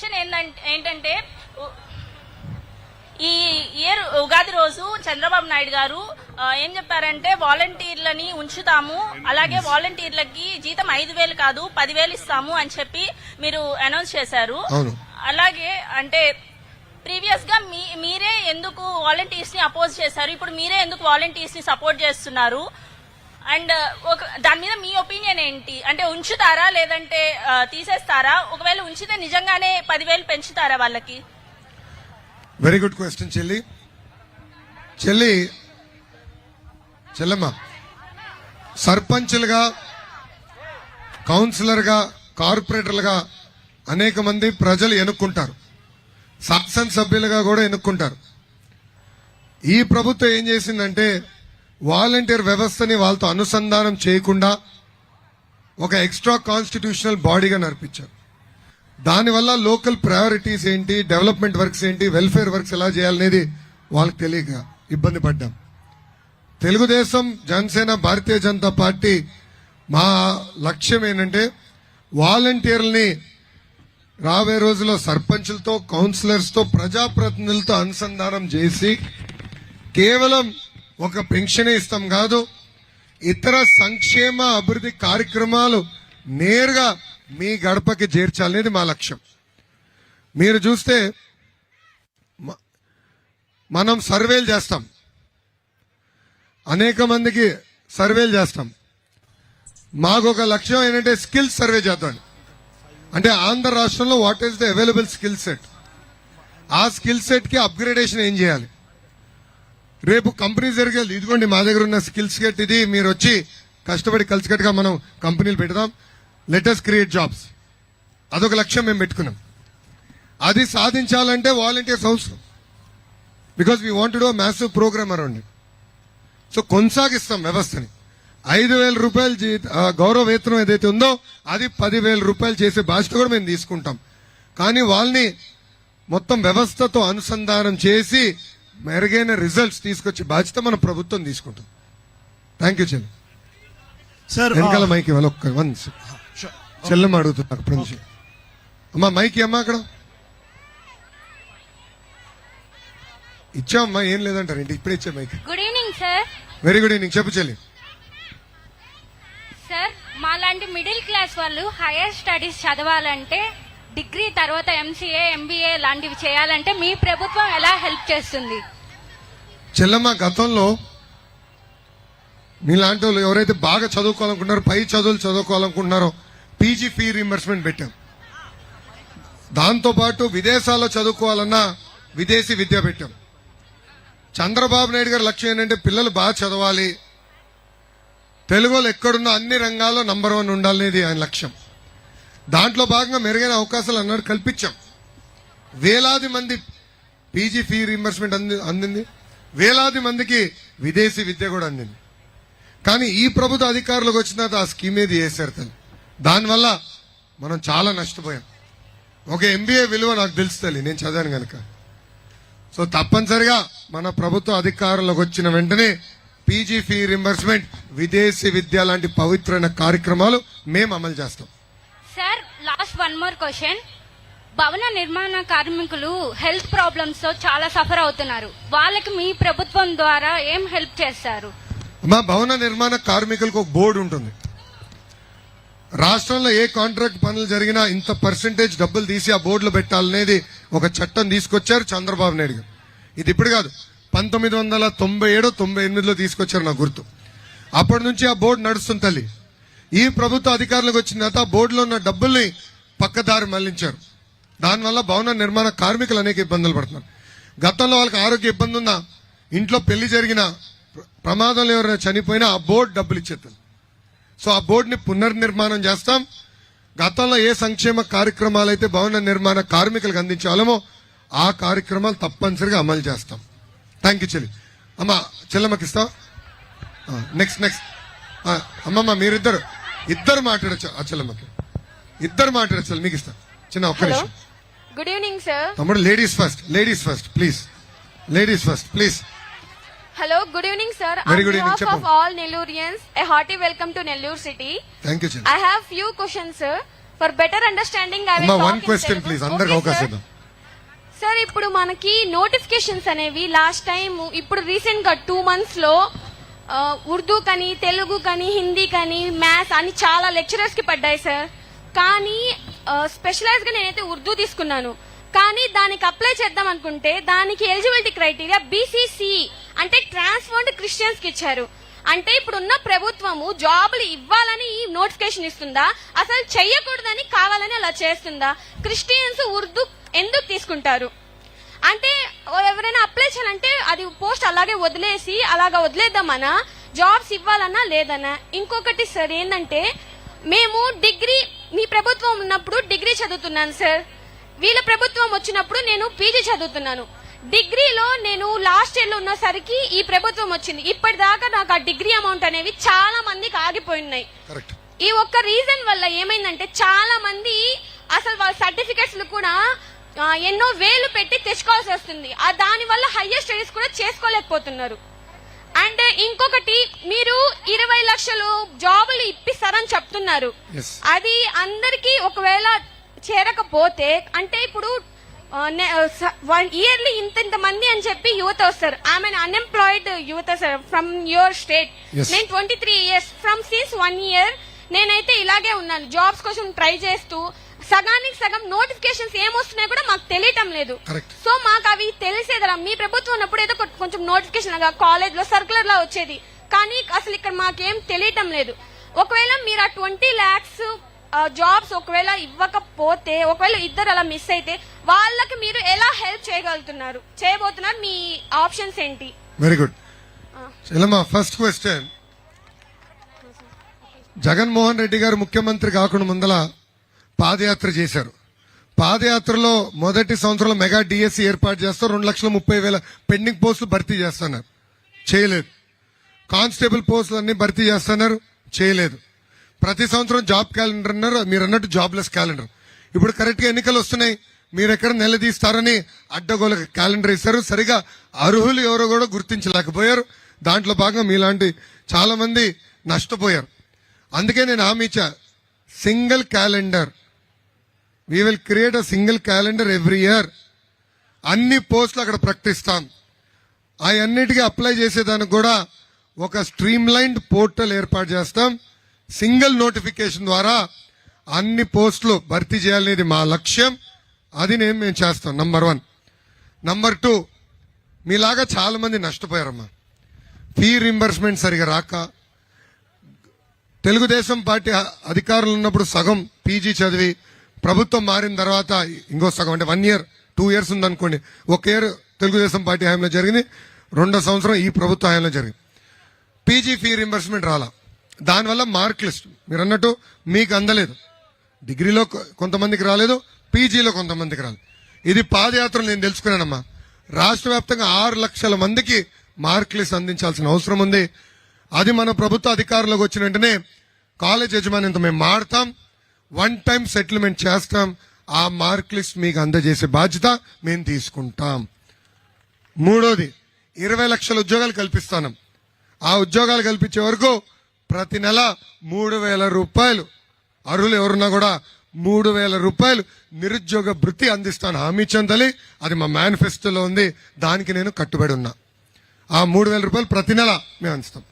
Question ఏంటంటే ఏంటంటే ఈ ఇయర్ ఉగాది రోజు చంద్రబాబు నాయుడు గారు ఏం చెప్పారంటే వాలంటీర్లని ఉంచుతాము అలాగే వాలంటీర్లకి జీతం ఐదు వేలు కాదు పదివేలు ఇస్తాము అని చెప్పి మీరు అనౌన్స్ చేశారు. అలాగే అంటే ప్రీవియస్గా మీరే ఎందుకు వాలంటీర్స్ని అపోజ్ చేశారు? ఇప్పుడు మీరే ఎందుకు వాలంటీర్స్ని సపోర్ట్ చేస్తున్నారు? అండ్ ఒక దాని మీద మీ ఒపీనియన్ ఏంటి? అంటే ఉంచుతారా? లేదంటే తీసేస్తారా? ఒకవేళ ఉంచితే నిజంగానే పదివేలు పెంచుతారా వాళ్ళకి? వెరీ గుడ్ క్వశ్చన్ చెల్లి. చెల్లి చెల్లమ్మ సర్పంచ్లుగా కౌన్సిలర్గా కార్పొరేటర్లుగా అనేక మంది ప్రజలు ఎన్నుక్కుంటారు శాసనసభ్యులుగా కూడా ఎన్నుక్కుంటారు ఈ ప్రభుత్వం ఏం చేసిందంటే వాలంటీర్ వ్యవస్థని వాళ్ళతో అనుసంధానం చేయకుండా ఒక ఎక్స్ట్రా కాన్స్టిట్యూషనల్ బాడీగా నడిపించారు. దానివల్ల లోకల్ ప్రయారిటీస్ ఏంటి డెవలప్మెంట్ వర్క్స్ ఏంటి వెల్ఫేర్ వర్క్స్ ఎలా చేయాలనేది వాళ్ళకి తెలియక ఇబ్బంది పడ్డాం. తెలుగుదేశం జనసేన భారతీయ జనతా పార్టీ మా లక్ష్యం ఏంటంటే వాలంటీర్లని రాబోయే రోజుల్లో సర్పంచ్లతో కౌన్సిలర్స్తో ప్రజాప్రతినిధులతో అనుసంధానం చేసి కేవలం ఒక పెన్షన్ ఇస్తాం కాదు ఇతర సంక్షేమ అభివృద్ధి కార్యక్రమాలు నేరుగా మీ గడపకి చేర్చాలనేది మా లక్ష్యం. మీరు చూస్తే మ- మనం సర్వేలు చేస్తాం. అనేక మందికి సర్వేలు చేస్తాం. మాకు ఒక లక్ష్యం ఏంటంటే స్కిల్స్ సర్వే చేద్దాం. అంటే ఆంధ్ర రాష్ట్రంలో what is the available skill set? ఆ స్కిల్ సెట్కి అప్గ్రేడేషన్ ఏం చేయాలి? రేపు కంపెనీ జరిగేది. ఇదిగోండి మా దగ్గర ఉన్న స్కిల్స్ సెట్ ఇది. మీరు వచ్చి కష్టపడి కలిసికట్టుగా మనం కంపెనీలు పెడదాం. లెటర్స్ క్రియేట్ జాబ్స్ అదొక లక్ష్యం మేము పెట్టుకున్నాం. అది సాధించాలంటే వాలంటీర్స్ అవసరం. Because we want do massive program around so కొనసాగిస్తాం వ్యవస్థని. ఐదు వేల రూపాయలు గౌరవ వేతనం ఏదైతే ఉందో అది పదివేల రూపాయలు చేసే బాధ్యత కూడా మేము తీసుకుంటాం. కానీ వాళ్ళని మొత్తం వ్యవస్థతో అనుసంధానం చేసి మెరుగైన రిజల్ట్స్ తీసుకొచ్చే బాధ్యత మన ప్రభుత్వం తీసుకుంటుంది. థ్యాంక్ యూ చెల్లి. సార్ వెనకాల మైక్ ఇవ్వాలి ఒక్క వన్ చెల్లెమ్మ అడుగుతున్నా అక్కడి నుంచి అమ్మా మైక్ అమ్మా అక్కడ. ఇచ్చామమ్మా ఏం లేదంటారు ఏంటి? ఇప్పుడే ఇచ్చే mike. Good evening sir very good evening చెప్పు చెల్లి. సార్ మాలాంటి మిడిల్ క్లాస్ వాళ్ళు హైయర్ స్టడీస్ చదవాలంటే డిగ్రీ తర్వాత ఎంసీఏ ఎంబీఏ లాంటివి చేయాలంటే మీ ప్రభుత్వం ఎలా హెల్ప్ చేస్తుంది? చెల్లమ్మ గతంలో మీలాంటి వాళ్ళు ఎవరైతే బాగా చదువుకోవాలనుకుంటున్నారో పై చదువులు చదువుకోవాలనుకుంటున్నారో పీజీ ఫీ రీంబర్స్మెంట్ పెట్టాం. దాంతోపాటు విదేశాల్లో చదువుకోవాలన్నా విదేశీ విద్య పెట్టాం. చంద్రబాబు నాయుడు గారి లక్ష్యం ఏంటంటే పిల్లలు బాగా చదవాలి. తెలుగులో వాళ్ళు ఎక్కడున్నా అన్ని రంగాల్లో నంబర్ వన్ ఉండాలనేది ఆయన లక్ష్యం. దాంట్లో భాగంగా మెరుగైన అవకాశాలు అన్నాడు కల్పించాం. వేలాది మంది పీజీ ఫీ రీంబర్స్మెంట్ అంది అందింది. వేలాది మందికి విదేశీ విద్య కూడా అందింది. కానీ ఈ ప్రభుత్వ అధికారులకు వచ్చిన తర్వాత ఆ స్కీమ్ ఏది వేశారు తల్లి? దానివల్ల మనం చాలా నష్టపోయాం. ఒక ఎంబీఏ విలువ నాకు తెలుసు తల్లి నేను చదివాను కనుక సో తప్పనిసరిగా మన ప్రభుత్వ అధికారులకు వచ్చిన వెంటనే పీజీ ఫీ రింబర్స్మెంట్ విదేశీ విద్య లాంటి పవిత్రమైన కార్యక్రమాలు మేము అమలు చేస్తాం. Sir last one more question భవన నిర్మాణ కార్మికులు హెల్త్ ప్రాబ్లమ్స్తో చాలా సఫర్ అవుతున్నారు. వాళ్ళకి మీ ప్రభుత్వం ద్వారా ఏం హెల్ప్ చేస్తారు? మా భవన నిర్మాణ కార్మికులకు ఒక బోర్డు ఉంటుంది. రాష్ట్రంలో ఏ కాంట్రాక్ట్ పనులు జరిగినా ఇంత పర్సెంటేజ్ డబ్బులు తీసి ఆ బోర్డులో పెట్టాలనేది ఒక చట్టం తీసుకొచ్చారు చంద్రబాబు నాయుడు గారు. ఇది ఇప్పుడు కాదు పంతొమ్మిది వందల తొంభై ఏడు తొంభై ఎనిమిదిలో తీసుకొచ్చారు నా గుర్తు. అప్పటి నుంచి ఆ బోర్డు నడుస్తుంది తల్లి. ఈ ప్రభుత్వ అధికారులకు వచ్చిన తర్వాత బోర్డులో ఉన్న డబ్బుల్ని పక్కదారి మళ్ళించారు. దానివల్ల భవన నిర్మాణ కార్మికులు అనేక ఇబ్బందులు పడుతున్నారు. గతంలో వాళ్ళకి ఆరోగ్య ఇబ్బంది ఉన్నా ఇంట్లో పెళ్ళి జరిగిన ప్రమాదంలో ఎవరైనా చనిపోయినా ఆ బోర్డు డబ్బులు ఇచ్చేస్తారు. సో ఆ బోర్డుని పునర్నిర్మాణం చేస్తాం. గతంలో ఏ సంక్షేమ కార్యక్రమాలు అయితే భవన నిర్మాణ కార్మికులకు అందించాలమో ఆ కార్యక్రమాలు తప్పనిసరిగా అమలు చేస్తాం. థ్యాంక్ యూ చెల్లి. అమ్మ చెల్లమ్మకి ఇస్తావా? నెక్స్ట్ నెక్స్ట్ అమ్మమ్మ మీరిద్దరు. ఇద్దరు మాట్లాడచ్చు ఆ చెల్లమ్మకి ఇద్దరు మాట్లాడచ్చు మీకు ఇస్తా. చిన్న ఒక్క నిమిషం. గుడ్ ఈవినింగ్ సార్ తమ్ముడు ladies first ladies first please ladies first please hello good evening sir evening, behalf చెప్పు. of all Nellurians a hearty welcome to Nellore city. Thank you few questions sir. For better understanding, I will అమ్మా talk one question. Please అందరికి అవకాశం sir ఇప్పుడు మనకి notifications అనేవి last time ఇప్పుడు రీసెంట్గా two మంత్స్లో ఉర్దూ కానీ తెలుగు కానీ హిందీ కానీ మ్యాథ్స్ అని చాలా లెక్చరర్స్కి పడ్డాయి సార్. కానీ స్పెషలైజ్గా నేనైతే ఉర్దూ తీసుకున్నాను. కానీ దానికి అప్లై చేద్దాం అనుకుంటే దానికి ఎలిజిబిలిటీ క్రైటీరియా బీసీసీ అంటే ట్రాన్స్ఫర్డ్ క్రిస్టియన్స్కి ఇచ్చారు. అంటే ఇప్పుడున్న ప్రభుత్వము జాబులు ఇవ్వాలని నోటిఫికేషన్ ఇస్తుందా? అసలు చెయ్యకూడదని కావాలని అలా చేస్తుందా? క్రిస్టియన్స్ ఉర్దూ ఎందుకు తీసుకుంటారు? అంటే ఎవరైనా అది పోస్ట్ అలాగే వదిలేసి అలాగా వదిలేద్దామనా? జాబ్స్ ఇవ్వాలన్నా లేదన్నా? ఇంకొకటి సార్ ఏంటంటే మేము డిగ్రీ మీ ప్రభుత్వం ఉన్నప్పుడు డిగ్రీ చదువుతున్నాను సార్. వీళ్ళ ప్రభుత్వం వచ్చినప్పుడు నేను పీజీ చదువుతున్నాను. డిగ్రీలో నేను లాస్ట్ ఇయర్లో ఉన్నసరికి ఈ ప్రభుత్వం వచ్చింది. ఇప్పటిదాకా నాకు ఆ డిగ్రీ అమౌంట్ అనేవి చాలా మందికి ఆగిపోయినాయి ఈ ఒక్క రీజన్ వల్ల ఏమైందంటే చాలా మంది అసలు వాళ్ళ సర్టిఫికెట్స్ కూడా ఎన్నో వేలు పెట్టి తెచ్చుకోవాల్సి వస్తుంది. ఆ దాని వల్ల హయ్యర్ స్టడీస్ కూడా చేసుకోలేకపోతున్నారు. అండ్ ఇంకొకటి మీరు ఇరవై లక్షలు జాబులు ఇప్పిస్తారని చెప్తున్నారు. అది అందరికి ఒకవేళ చేరకపోతే అంటే ఇప్పుడు ఇయర్లీ ఇంత ఇంత మంది అని చెప్పి యువత వస్తారు. ఆమె అన్ఎంప్లాయిడ్ యువత సార్ ఫ్రమ్ యువర్ స్టేట్. నేను twenty three years from since one year నేనైతే ఇలాగే ఉన్నాను. జాబ్స్ కోసం ట్రై చేస్తూ సగానికి సగం నోటిఫికేషన్స్ ఏమొస్తున్నాయో కూడా మాకు తెలియటం లేదు. సో మాకు అవి తెలిసేదరా? మీ ప్రభుత్వం ఉన్నప్పుడు ఏదో కొంచెం నోటిఫికేషన్ లాగా కాలేజ్లో సర్కులర్ లా వచ్చేది. కానీ అసలు ఇక్కడ మాకేం తెలియటం లేదు. ఒకవేళ మీరు ఆ ట్వంటీ ల్యాక్స్ జాబ్స్ ఒకవేళ ఇవ్వకపోతే ఒకవేళ ఇద్దరు అలా మిస్ అయితే వాళ్ళకి మీరు ఎలా హెల్ప్ చేయగలుగుతున్నారు? చేయబోతున్నారు మీ ఆప్షన్స్ ఏంటి? Very good first question. Jaganmohan Reddy గారు ముఖ్యమంత్రి కాకుండా ముందల పాదయాత్ర చేశారు. పాదయాత్రలో మొదటి సంవత్సరంలో మెగా డిఎస్సి ఏర్పాటు చేస్తారు రెండు లక్షల ముప్పై వేల పెండింగ్ పోస్టులు భర్తీ చేస్తున్నారు. చేయలేదు. కానిస్టేబుల్ పోస్టులు అన్ని భర్తీ చేస్తున్నారు. చేయలేదు. ప్రతి సంవత్సరం జాబ్ క్యాలెండర్ అన్నారు. మీరు అన్నట్టు జాబ్లెస్ క్యాలెండర్. ఇప్పుడు కరెక్ట్గా ఎన్నికలు వస్తున్నాయి. మీరు ఎక్కడ నిలదీస్తారని అడ్డగోల క్యాలెండర్ ఇస్తారు. సరిగా అర్హులు ఎవరో కూడా గుర్తించలేకపోయారు. దాంట్లో భాగంగా మీలాంటి చాలామంది నష్టపోయారు. అందుకే నేను హామీ ఇచ్చా. Single calendar we will create a single calendar every year అన్ని పోస్టులు అక్కడ ప్రకటిస్తాం. అవన్నిటికీ అప్లై చేసేదానికి కూడా ఒక స్ట్రీమ్ లైన్డ్ పోర్టల్ ఏర్పాటు చేస్తాం. సింగిల్ నోటిఫికేషన్ ద్వారా అన్ని పోస్టులు భర్తీ చేయాలనేది మా లక్ష్యం. అది నేను మేము చేస్తాం నంబర్ వన్ నంబర్ టూ మీలాగా చాలామంది నష్టపోయారమ్మా. ఫీ రింబర్స్మెంట్ సరిగా రాక తెలుగుదేశం పార్టీ అధికారులు ఉన్నప్పుడు సగం పీజీ చదివి ప్రభుత్వం మారిన తర్వాత ఇంకో సగం అంటే వన్ ఇయర్ టూ ఇయర్స్ ఉందనుకోండి ఒక ఇయర్ తెలుగుదేశం పార్టీ హయాంలో జరిగింది రెండో సంవత్సరం ఈ ప్రభుత్వ హయాంలో జరిగింది. పీజీ ఫీ రింబర్స్మెంట్ రాలా. దానివల్ల మార్క్ లిస్ట్ మీరు అన్నట్టు మీకు అందలేదు. డిగ్రీలో కొంతమందికి రాలేదు పీజీలో కొంతమందికి రాలేదు. ఇది పాదయాత్రలు నేను తెలుసుకున్నానమ్మా. రాష్ట్ర వ్యాప్తంగా ఆరు లక్షల మందికి మార్క్ లిస్ట్ అందించాల్సిన అవసరం ఉంది. అది మన ప్రభుత్వ అధికారంలోకి వచ్చిన వెంటనే కాలేజ్ యజమానితో మేము మాడతాం. వన్ టైం సెటిల్మెంట్ చేస్తాం ఆ మార్క్ లిస్ట్ మీకు అందజేసే బాధ్యత మేము తీసుకుంటాం. మూడోది ఇరవై లక్షల ఉద్యోగాలు కల్పిస్తాను. ఆ ఉద్యోగాలు కల్పించే వరకు ప్రతి నెల మూడు వేల రూపాయలు అర్హులు ఎవరున్నా కూడా మూడు వేల రూపాయలు నిరుద్యోగ భృతి అందిస్తాను. హామీ చెందాలి అది మా మేనిఫెస్టోలో ఉంది దానికి నేను కట్టుబడి ఉన్నా. ఆ మూడు వేల రూపాయలు ప్రతి నెల మేము అందిస్తాం.